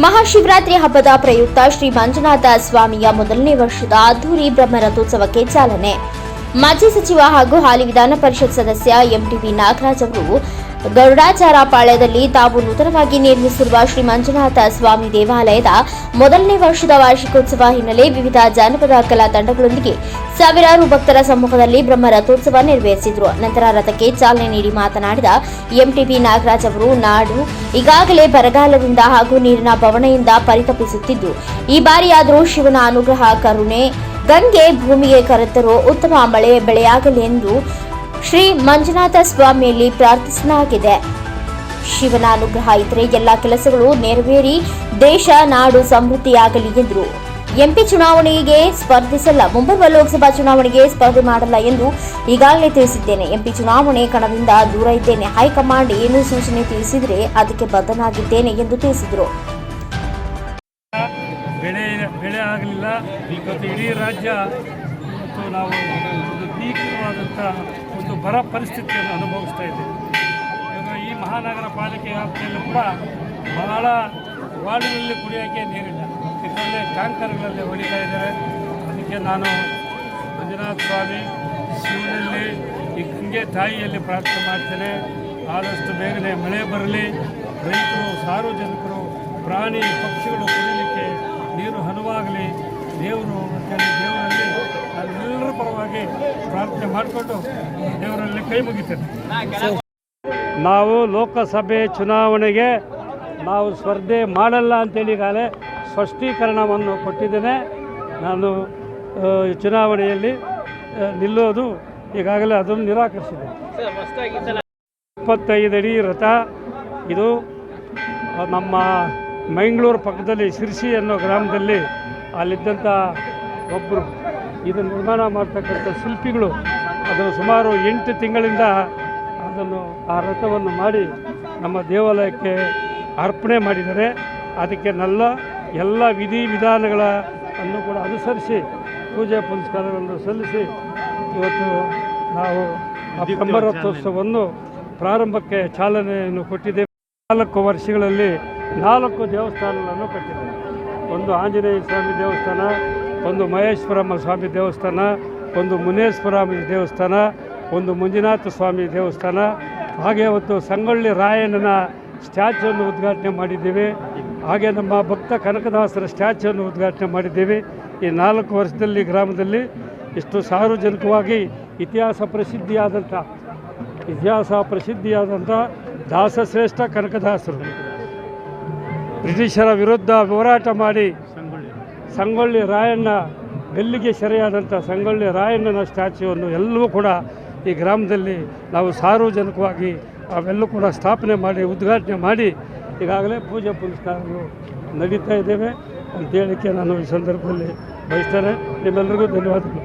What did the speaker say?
ಮಹಾಶಿವರಾತ್ರಿ ಹಬ್ಬದ ಪ್ರಯುಕ್ತ ಶ್ರೀ ಮಂಜುನಾಥ ಸ್ವಾಮಿಯ ಮೊದಲನೇ ವರ್ಷದ ಅದ್ದೂರಿ ಬ್ರಹ್ಮರಥೋತ್ಸವಕ್ಕೆ ಚಾಲನೆ. ಮಾಜಿ ಸಚಿವ ಹಾಗೂ ಹಾಲಿ ವಿಧಾನ ಪರಿಷತ್ ಸದಸ್ಯ ಎಂಟಿಬಿ ನಾಗರಾಜ್ ಅವರು ಗರುಡಾಚಾರ ಪಾಳ್ಯದಲ್ಲಿ ತಾವು ನೂತನವಾಗಿ ನಿರ್ಮಿಸಿರುವ ಶ್ರೀ ಮಂಜುನಾಥ ಸ್ವಾಮಿ ದೇವಾಲಯದ ಮೊದಲನೇ ವರ್ಷದ ವಾರ್ಷಿಕೋತ್ಸವ ಹಿನ್ನೆಲೆ ವಿವಿಧ ಜಾನಪದ ಕಲಾ ತಂಡಗಳೊಂದಿಗೆ ಸಾವಿರಾರು ಭಕ್ತರ ಸಮ್ಮುಖದಲ್ಲಿ ಬ್ರಹ್ಮ ರಥೋತ್ಸವ ನೆರವೇರಿಸಿದರು. ನಂತರ ರಥಕ್ಕೆ ಚಾಲನೆ ನೀಡಿ ಮಾತನಾಡಿದ ಎಂಟಿಬಿ ನಾಗರಾಜ್ ಅವರು, ನಾಡು ಈಗಾಗಲೇ ಬರಗಾಲದಿಂದ ಹಾಗೂ ನೀರಿನ ಬವಣೆಯಿಂದ ಪರಿತಪಿಸುತ್ತಿದ್ದು, ಈ ಬಾರಿಯಾದರೂ ಶಿವನ ಅನುಗ್ರಹ, ಕರುಣೆ, ಗಂಗೆ ಭೂಮಿಗೆ ಕರೆತರೋ ಉತ್ತಮ ಮಳೆ ಬೆಳೆಯಾಗಲಿ ಎಂದು ಶ್ರೀ ಮಂಜುನಾಥ ಸ್ವಾಮಿಯಲ್ಲಿ ಪ್ರಾರ್ಥಿಸಲಾಗಿದೆ. ಶಿವನ ಅನುಗ್ರಹ ಇದ್ರೆ ಎಲ್ಲ ಕೆಲಸಗಳು ನೆರವೇರಿ, ದೇಶ, ನಾಡು ಸಮೃದ್ಧಿಯಾಗಲಿ ಎಂದರು. ಎಂಪಿ ಚುನಾವಣೆಗೆ ಸ್ಪರ್ಧಿಸಲ್ಲ, ಮುಂಬರುವ ಲೋಕಸಭಾ ಚುನಾವಣೆಗೆ ಸ್ಪರ್ಧೆ ಮಾಡಲ್ಲ ಎಂದು ಈಗಾಗಲೇ ತಿಳಿಸಿದ್ದೇನೆ. ಎಂಪಿ ಚುನಾವಣೆ ಕಣದಿಂದ ದೂರ ಇದ್ದೇನೆ. ಹೈಕಮಾಂಡ್ ಏನು ಸೂಚನೆ ತಿಳಿಸಿದರೆ ಅದಕ್ಕೆ ಬದ್ಧನಾಗಿದ್ದೇನೆ ಎಂದು ತಿಳಿಸಿದರು. ಬೆಳೆ ಬೆಳೆ ಆಗಲಿಲ್ಲ. ಇಡೀ ರಾಜ್ಯ ಇವತ್ತು ನಾವು ಬರ ಪರಿಸ್ಥಿತಿಯನ್ನು ಅನುಭವಿಸ್ತಾ ಇದ್ದೇವೆ ಈ ಮಹಾನಗರ ಪಾಲಿಕೆ ವ್ಯಾಪ್ತಿಯಲ್ಲಿ ಕೂಡ ಬಹಳ ವಾರ್ಡಿನಲ್ಲಿ ಕುಡಿಯೋಕ್ಕೆ ನೀರಿಲ್ಲ. ಇದರಲ್ಲಿ ಟ್ಯಾಂಕರ್ಗಳಲ್ಲಿ ಹೊಡಿತಾ ಇದ್ದಾರೆ. ಅದಕ್ಕೆ ನಾನು ಮಂಜುನಾಥ ಸ್ವಾಮಿ ಶಿವನಲ್ಲಿ ಈ ಗಂಗೆ ತಾಯಿಯಲ್ಲಿ ಪ್ರಾರ್ಥನೆ ಮಾಡ್ತೇನೆ. ಆದಷ್ಟು ಬೇಗನೆ ಮಳೆ ಬರಲಿ. ರೈತರು, ಸಾರ್ವಜನಿಕರು, ಪ್ರಾಣಿ ಪಕ್ಷಿಗಳು ಕುಡಿಯಲಿಕ್ಕೆ ನೀರು ಹನುವಾಗಲಿ. ದೇವರು ಪರವಾಗಿ ಪ್ರಾರ್ಥನೆ ಮಾಡಿಕೊಂಡು ದೇವರಲ್ಲಿ ಕೈ ಮುಗಿತೇನೆ. ನಾವು ಲೋಕಸಭೆ ಚುನಾವಣೆಗೆ ನಾವು ಸ್ಪರ್ಧೆ ಮಾಡಲ್ಲ ಅಂತೇಳಿ ಈಗಾಗಲೇ ಸ್ಪಷ್ಟೀಕರಣವನ್ನು ಕೊಟ್ಟಿದ್ದೇನೆ. ನಾನು ಚುನಾವಣೆಯಲ್ಲಿ ನಿಲ್ಲೋದು ಈಗಾಗಲೇ ಅದನ್ನು ನಿರಾಕರಿಸಿದೆ ಇಪ್ಪತ್ತೈದು ಅಡಿ ರಥ, ಇದು ನಮ್ಮ ಮಂಗಳೂರು ಪಕ್ಕದಲ್ಲಿ ಶಿರ್ಸಿ ಅನ್ನೋ ಗ್ರಾಮದಲ್ಲಿ ಅಲ್ಲಿದ್ದಂಥ ಒಬ್ಬರು ಇದನ್ನು ನಿರ್ಮಾಣ ಮಾಡ್ತಕ್ಕಂಥ ಶಿಲ್ಪಿಗಳು ಅದನ್ನು ಸುಮಾರು ಎಂಟು ತಿಂಗಳಿಂದ ಅದನ್ನು ಆ ರಥವನ್ನು ಮಾಡಿ ನಮ್ಮ ದೇವಾಲಯಕ್ಕೆ ಅರ್ಪಣೆ ಮಾಡಿದರೆ ಅದಕ್ಕೆ ನಲ್ಲ ಎಲ್ಲ ವಿಧಿ ವಿಧಾನಗಳ ಅನ್ನು ಕೂಡ ಅನುಸರಿಸಿ ಪೂಜೆ ಪುನಸ್ಕಾರಗಳನ್ನು ಸಲ್ಲಿಸಿ ಇವತ್ತು ನಾವು ಆ ಬ್ರಹ್ಮರಥೋತ್ಸವವನ್ನು ಪ್ರಾರಂಭಕ್ಕೆ ಚಾಲನೆಯನ್ನು ಕೊಟ್ಟಿದ್ದೇವೆ. ನಾಲ್ಕು ವರ್ಷಗಳಲ್ಲಿ ನಾಲ್ಕು ದೇವಸ್ಥಾನಗಳನ್ನು ಕಟ್ಟಿದ್ದೇವೆ. ಒಂದು ಆಂಜನೇಯ ಸ್ವಾಮಿ ದೇವಸ್ಥಾನ ಒಂದು ಮಹೇಶ್ವರಮ್ಮ ಸ್ವಾಮಿ ದೇವಸ್ಥಾನ, ಒಂದು ಮುನೇಶ್ವರಾಮಿ ದೇವಸ್ಥಾನ, ಒಂದು ಮಂಜುನಾಥ ಸ್ವಾಮಿ ದೇವಸ್ಥಾನ. ಹಾಗೆ ಒಂದು ಸಂಗೊಳ್ಳಿ ರಾಯಣ್ಣನ ಸ್ಟ್ಯಾಚ್ಯೂವನ್ನು ಉದ್ಘಾಟನೆ ಮಾಡಿದ್ದೀವಿ. ಹಾಗೆ ನಮ್ಮ ಭಕ್ತ ಕನಕದಾಸರ ಸ್ಟ್ಯಾಚ್ಯೂವನ್ನು ಉದ್ಘಾಟನೆ ಮಾಡಿದ್ದೀವಿ. ಈ ನಾಲ್ಕು ವರ್ಷದಲ್ಲಿ ಗ್ರಾಮದಲ್ಲಿ ಇಷ್ಟು ಸಾರ್ವಜನಿಕವಾಗಿ ಇತಿಹಾಸ ಪ್ರಸಿದ್ಧಿಯಾದಂಥ ಇತಿಹಾಸ ಪ್ರಸಿದ್ಧಿಯಾದಂಥ ದಾಸಶ್ರೇಷ್ಠ ಕನಕದಾಸರು. ಬ್ರಿಟಿಷರ ವಿರುದ್ಧ ಹೋರಾಟ ಮಾಡಿ ಸಂಗೊಳ್ಳಿ ರಾಯಣ್ಣ ಬೆಲ್ಲಿಗೆ ಸೆರೆಯಾದಂಥ ಸಂಗೊಳ್ಳಿ ರಾಯಣ್ಣನ ಸ್ಟ್ಯಾಚ್ಯೂವನ್ನು ಎಲ್ಲವೂ ಕೂಡ ಈ ಗ್ರಾಮದಲ್ಲಿ ನಾವು ಸಾರ್ವಜನಿಕವಾಗಿ ಅವೆಲ್ಲೂ ಕೂಡ ಸ್ಥಾಪನೆ ಮಾಡಿ, ಉದ್ಘಾಟನೆ ಮಾಡಿ ಈಗಾಗಲೇ ಪೂಜೆ ಪುನಸ್ಕಾರಗಳು ನಡೀತಾ ಇದ್ದೇವೆ ಅಂತ ಹೇಳಕ್ಕೆ ನಾನು ಈ ಸಂದರ್ಭದಲ್ಲಿ ಬಯಸ್ತೇನೆ. ನಿಮ್ಮೆಲ್ಲರಿಗೂ ಧನ್ಯವಾದಗಳು.